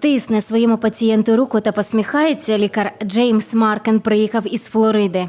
Тисне своєму пацієнту руку та посміхається. Лікар Джеймс Маркен приїхав із Флориди.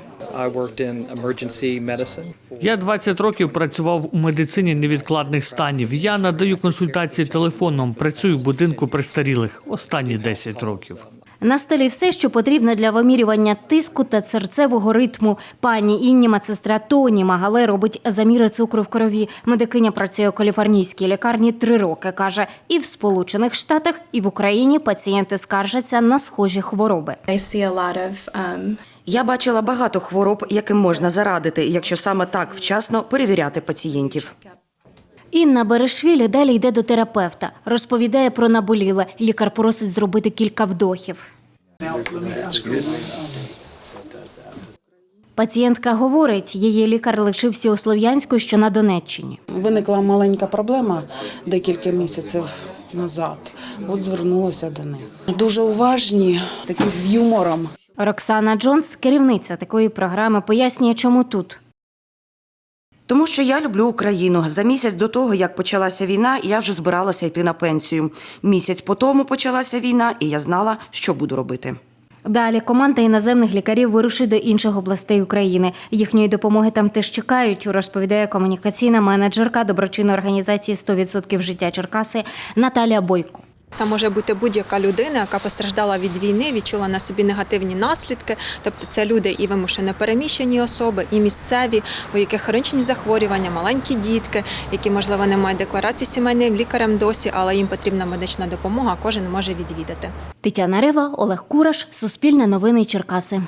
Я 20 років працював у медицині невідкладних станів. Я надаю консультації телефоном, працюю в будинку престарілих останні 10 років. На столі все, що потрібно для вимірювання тиску та серцевого ритму. Пані Інні, медсестра Тоні Магале робить заміри цукру в крові. Медикиня працює у каліфорнійській лікарні три роки. каже, і в Сполучених Штатах, і в Україні пацієнти скаржаться на схожі хвороби. Um, Я бачила багато хвороб, яким можна зарадити, якщо саме так вчасно перевіряти пацієнтів. Інна Берешвілі далі йде до терапевта. Розповідає про наболіле. Лікар просить зробити кілька вдохів. Пацієнтка говорить, її лікар лишився у Слов'янську, що на Донеччині. Виникла маленька проблема декілька місяців назад. От звернулася до них. Дуже уважні, такі з юмором. Роксана Джонс, керівниця такої програми, пояснює, чому тут. Тому що я люблю Україну. За місяць до того, як почалася війна, я вже збиралася йти на пенсію. Місяць по тому почалася війна, і я знала, що буду робити. Далі команда іноземних лікарів вирушить до інших областей України. Їхньої допомоги там теж чекають, розповідає комунікаційна менеджерка доброчинної організації «100% життя Черкаси Наталія Бойко. Це може бути будь-яка людина, яка постраждала від війни, відчула на собі негативні наслідки. Тобто це люди і вимушено переміщені особи, і місцеві, у яких хронічні захворювання, маленькі дітки, які можливо не мають декларації сімейним лікарем досі, але їм потрібна медична допомога. Кожен може відвідати. Тетяна Рева, Олег Кураш, Суспільне новини Черкаси.